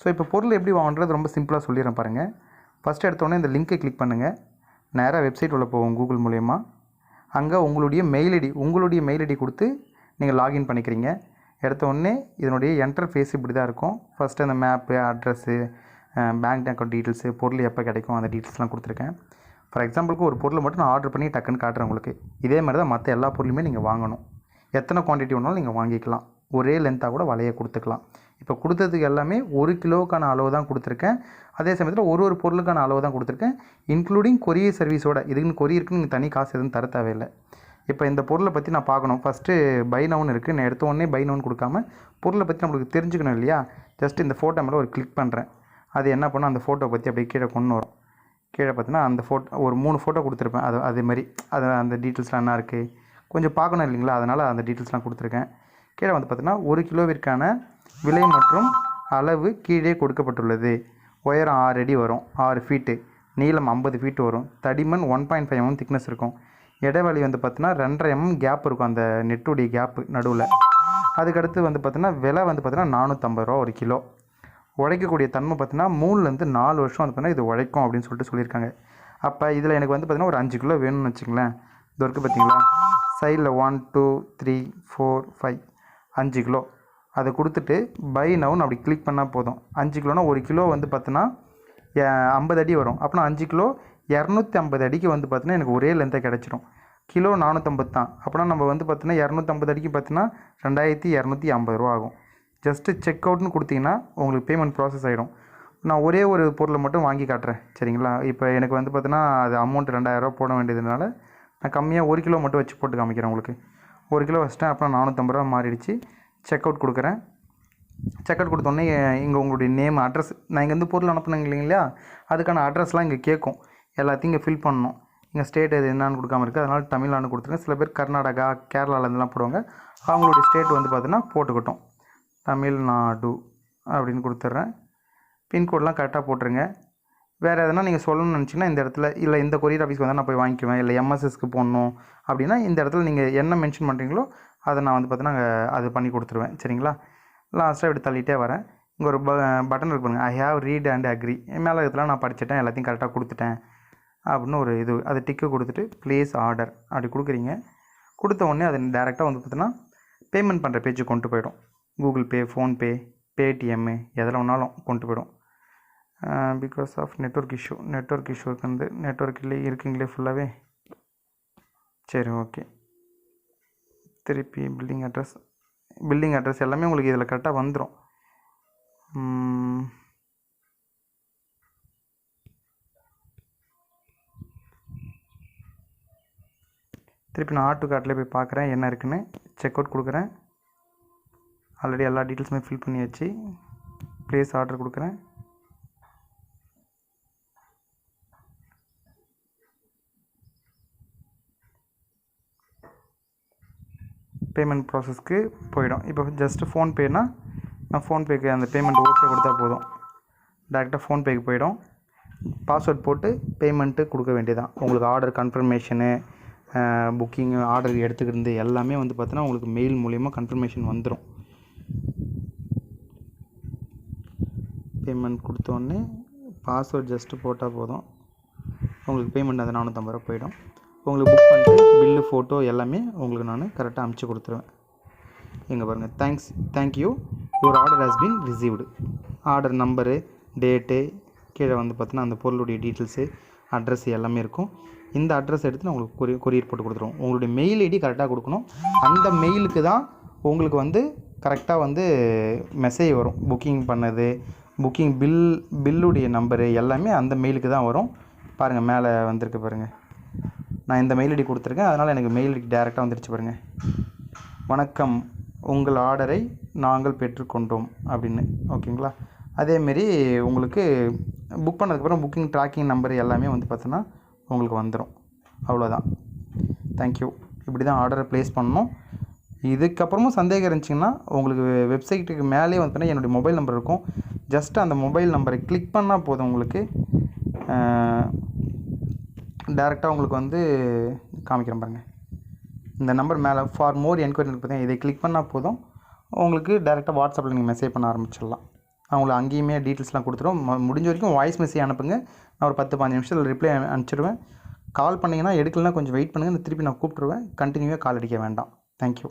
So இப்போ பொருள் எப்படி வாங்குறது? ரொம்ப சிம்பிளாக சொல்லிடுறேன் பாருங்கள் ஃபஸ்ட்டு எடுத்தோடனே இந்த லிங்க்கை கிளிக் பண்ணுங்கள் நேராக வெப்சைட் உள்ள போவோம் கூகுள் மூலயமா. அங்கே உங்களுடைய மெயில் ஐடி உங்களுடைய மெயில் ஐடி கொடுத்து நீங்கள் லாகின் பண்ணிக்கிறீங்க. எடுத்த உடனே இதனுடைய என்டர்ஃபேஸ் இப்படி தான் இருக்கும். ஃபஸ்ட்டு அந்த map address bank account details பொருள் எப்போ கிடைக்கும் அந்த டீட்டெயில்ஸ்லாம் கொடுத்துருக்கேன். ஃபார் எக்ஸாம்பிளுக்கு ஒரு பொருளை மட்டும் நான் ஆர்டர் பண்ணி டக்குன்னு காட்டுறேன் உங்களுக்கு. இதே மாதிரி தான் மற்ற எல்லா பொருளுமே நீங்கள் வாங்கணும். எத்தனை குவான்டிட்டி வேணாலும் நீங்கள் வாங்கிக்கலாம். ஒரே லென்த்தாக கூட வலையை கொடுத்துக்கலாம். இப்போ கொடுத்ததுக்கு எல்லாமே ஒரு கிலோவுக்கான அளவு தான் கொடுத்துருக்கேன். அதே சமயத்தில் ஒரு ஒரு பொருளுக்கான அளவு தான் கொடுத்துருக்கேன். இன்க்ளூடிங் கொரியர் சர்வீஸோட இதுக்குன்னு கொரியருக்குன்னு நீங்கள் தனி காசு எதுவும் தர தேவையில்லை. இப்போ இந்த பொருளை பற்றி நான் பார்க்கணும். ஃபஸ்ட்டு பை நவுன் இருக்குது நான் எடுத்த உடனே பை நவுன் கொடுக்காம பொருளை பற்றி நம்மளுக்கு தெரிஞ்சுக்கணும் இல்லையா? ஜஸ்ட் இந்த ஃபோட்டோ மேலே ஒரு கிளிக் பண்ணுறேன் அது என்ன பண்ணும்? அந்த ஃபோட்டோ பற்றி அப்படியே கீழே கொண்டு வரும். கீழே பார்த்தீங்கன்னா அந்த ஃபோட்டோ ஒரு மூணு ஃபோட்டோ கொடுத்துருப்பேன். அது அதே மாதிரி அது அந்த டீட்டெயில்ஸ்லாம் என்ன இருக்குது கொஞ்சம் பார்க்கணும் இல்லைங்களா? அதனால் அந்த டீட்டெயில்ஸ்லாம் கொடுத்துருக்கேன். கீழே வந்து பார்த்தீங்கன்னா ஒரு கிலோவிற்கான விலை மற்றும் அளவு கீழே கொடுக்கப்பட்டுள்ளது. உயரம் ஆறு அடி வரும். ஆறு ஃபீட்டு நீளம் ஐம்பது ஃபீட் வரும். தடிமன் one point five mm thickness இருக்கும். இடைவெளி வந்து பார்த்தீங்கன்னா ரெண்டரை mm எம்எம் கேப் இருக்கும் அந்த நெட்டுடைய கேப்பு நடுவில். அதுக்கடுத்து வந்து பார்த்தீங்கன்னா விலை வந்து பார்த்தீங்கன்னா நானூற்றம்பது ரூபா ஒரு கிலோ. உழைக்கக்கூடிய தன்மை பார்த்தீங்கன்னா மூணுலேருந்து நாலு வருஷம் வந்து பார்த்தீங்கன்னா இது உழைக்கும் அப்படின்னு சொல்லிட்டு சொல்லியிருக்காங்க. அப்போ இதில் எனக்கு வந்து பார்த்தீங்கன்னா ஒரு அஞ்சு கிலோ வேணும்னு வச்சுங்களேன் இது இருக்குது பார்த்தீங்களா சைடில் one two three four five அஞ்சு கிலோ. அதை கொடுத்துட்டு பை நவுன் அப்படி கிளிக் பண்ணால் போதும். அஞ்சு கிலோனா ஒரு கிலோ வந்து பார்த்தோன்னா ஐம்பது அடி வரும். அப்படின்னா அஞ்சு கிலோ இரநூத்தி ஐம்பது அடிக்கு வந்து பார்த்தீங்கன்னா எனக்கு ஒரே லென்த்தாக கிடச்சிரும். கிலோ நானூற்றம்பது தான். அப்படின்னா நம்ம வந்து பார்த்தீங்கன்னா இரநூத்தம்பது அடிக்கு பார்த்தீங்கன்னா ரெண்டாயிரத்தி இரநூத்தி ஐம்பது ரூபா ஆகும். ஜஸ்ட்டு செக் அவுட்னு கொடுத்தீங்கன்னா உங்களுக்கு பேமெண்ட் ப்ராசஸ் ஆகிடும் நான் ஒரே ஒரு பொருளை மட்டும் வாங்கி காட்டுறேன். சரிங்களா? இப்போ எனக்கு வந்து பார்த்தீங்கன்னா அது அமௌண்ட் ரெண்டாயிரரூவா போட வேண்டியதுனால நான் கம்மியாக ஒரு கிலோ மட்டும் வச்சு போட்டு காமிக்கிறேன் உங்களுக்கு. ஒரு கிலோ வச்சிட்டேன் அப்புறம் நானூற்றம்பது ரூபா மாறிடுச்சு. செக் அவுட் கொடுக்குறேன். செக் அவுட் கொடுத்தோன்னே இங்கே உங்களுடைய நேம் அட்ரஸ் நான் இங்கேருந்து பொருள் அனுப்புனேங்க இல்லைங்களா? அதுக்கான அட்ரஸ்லாம் இங்கே கேட்கும். எல்லாத்தையும் இங்கே ஃபில் பண்ணணும். இங்கே ஸ்டேட் இது என்னன்னு கொடுக்காம இருக்குது அதனால் தமிழ்நாடு கொடுத்துருங்க. சில பேர் கர்நாடகா கேரளாலேருந்துலாம் போடுவாங்க. அவங்களுடைய ஸ்டேட் வந்து பார்த்தீங்கன்னா போட்டுக்கிட்டோம். தமிழ்நாடு அப்படின்னு கொடுத்துட்றேன். பின்கோட்லாம் கரெக்டாக போட்டுருங்க. வேறு எதனா நீங்கள் சொல்லணும்னு நினச்சிங்கன்னா இந்த இடத்துல இல்லை இந்த கொரியர் ஆஃபீஸ்க்கு வந்தால் நான் போய் வாங்கிக்குவேன். இல்லை எம்எஸ்எஸ்க்கு போடணும். அப்படின்னா இந்த இடத்துல நீங்கள் என்ன மென்ஷன் பண்ணுறீங்களோ அதை நான் வந்து பார்த்தீங்கன்னா அது பண்ணி கொடுத்துருவேன். சரிங்களா? லாஸ்ட்டாக இப்படி தள்ளிகிட்டே வரேன். இங்கே ஒரு ப பட்டன் இருக்கு பாருங்கள் I have read and agree மேலே இதெல்லாம் நான் படிச்சிட்டேன். எல்லாத்தையும் கரெக்டாக கொடுத்துட்டேன். அப்படின்னு ஒரு இது அது டிக்கு கொடுத்துட்டு ப்ளேஸ் ஆர்டர் அப்படி கொடுக்குறீங்க. கொடுத்த உடனே அது டேரெக்டாக வந்து பார்த்தீங்கன்னா பேமெண்ட் பண்ணுற பேஜ் கொண்டு போயிடும். கூகுள் பே ஃபோன்பே பேடிஎம்மு எதில் வேணாலும் கொண்டு போயிடும். Because of network issue network இஷ்யூக்கு வந்து நெட்ஒர்க் இல்லை இருக்குங்களே ஃபுல்லாகவே சரி ஓகே திருப்பி பில்டிங் அட்ரஸ் பில்டிங் அட்ரஸ் எல்லாமே உங்களுக்கு இதில் கரெக்டாக வந்துடும் திருப்பி நான் ஆட்டோ கார்ட்டில் போய் பார்க்குறேன் என்ன இருக்குன்னு செக் அவுட் கொடுக்குறேன். ஆல்ரெடி எல்லா டீட்டெயில்ஸுமே ஃபில் பண்ணியாச்சு ப்ளேஸ் ஆர்டர் கொடுக்குறேன். பேமெண்ட் ப்ராசஸ்க்கு போயிடும். இப்போ ஜஸ்ட்டு ஃபோன்பேனா நான் ஃபோன்பேக்கு அந்த பேமெண்ட் ஓகே கொடுத்தா போதும். டேரெக்டாக ஃபோன்பேக்கு போயிடும். பாஸ்வேர்ட் போட்டு பேமெண்ட்டு கொடுக்க வேண்டியதான் உங்களுக்கு ஆர்டர் கன்ஃபர்மேஷனு புக்கிங் ஆர்டர் எடுத்துக்கிறது எல்லாமே வந்து பார்த்தீங்கன்னா உங்களுக்கு மெயில் மூலிமா கன்ஃபர்மேஷன் வந்துடும் பேமெண்ட் கொடுத்தோன்னே பாஸ்வேர்ட் ஜஸ்ட்டு போட்டால் போதும். உங்களுக்கு பேமெண்ட் அந்த நானூற்றம்பது ரூபா போயிடும். உங்களுக்கு புக் பண்ணிட்டு பில்லு ஃபோட்டோ எல்லாமே உங்களுக்கு நான் கரெக்டாக அமுச்சு கொடுத்துருவேன். இங்கே பாருங்கள் thanks thank you your order has been received order number date கீழே வந்து பார்த்தீங்கன்னா அந்த பொருளுடைய டீட்டெயில்ஸு அட்ரஸ் எல்லாமே இருக்கும். இந்த அட்ரஸ் எடுத்து நான் உங்களுக்கு கொரியர் கொரியர் போட்டு கொடுத்துருவோம். உங்களுடைய மெயில் ஐடி கரெக்டாக கொடுக்கணும். அந்த மெயிலுக்கு தான் உங்களுக்கு வந்து கரெக்டாக வந்து மெசேஜ் வரும். புக்கிங் பண்ணது புக்கிங் பில் பில்லுடைய நம்பரு எல்லாமே அந்த மெயிலுக்கு தான் வரும். பாருங்கள் மேலே வந்திருக்கு பாருங்கள் நான் இந்த மெயில் ஐடி கொடுத்துருக்கேன். அதனால் எனக்கு மெயில் ஐடி டேரெக்டாக வந்துடுச்சு பாருங்கள் வணக்கம். உங்கள் ஆர்டரை நாங்கள் பெற்றுக்கொண்டோம் அப்படின்னு. ஓகேங்களா? அதேமாரி உங்களுக்கு புக் பண்ணதுக்கப்புறம் புக்கிங் ட்ராக்கிங் நம்பர் எல்லாமே வந்து பார்த்தோன்னா உங்களுக்கு வந்துடும் அவ்வளோதான் தேங்க்யூ இப்படி தான் ஆர்டரை ப்ளேஸ் பண்ணணும். இதுக்கப்புறமும் சந்தேகம் இருந்துச்சிங்கன்னா உங்களுக்கு வெப்சைட்டுக்கு மேலே வந்து என்னுடைய மொபைல் நம்பர் இருக்கும். ஜஸ்ட் அந்த மொபைல் நம்பரை கிளிக் பண்ணால் போதும் உங்களுக்கு. டேரெக்டாக உங்களுக்கு வந்து காமிக்கிறேன் பாருங்கள் இந்த நம்பர் மேலே ஃபார் மோர் என்கொயரி பார்த்தீங்கன்னா இதை கிளிக் பண்ணால் போதும். உங்களுக்கு டேரெக்டாக வாட்ஸ்அப்பில் நீங்கள் மெசேஜ் பண்ண ஆரம்பிச்சிடலாம். அவங்கள அங்கேயுமே டீட்டெயில்ஸ்லாம் கொடுத்துருவோம் முடிஞ்ச வரைக்கும் வாய்ஸ் மெசேஜ் அனுப்புங்க. நான் ஒரு பத்து பதினஞ்சு நிமிஷத்தில் ரிப்ளை அனுப்பிச்சிடுவேன் கால் பண்ணிங்கன்னா எடுக்கலனா கொஞ்சம் வெயிட் பண்ணுங்கள் திருப்பி நான் கூப்பிட்ருவேன் கண்டினியூவாக கால் அடிக்க வேண்டாம். தேங்க்யூ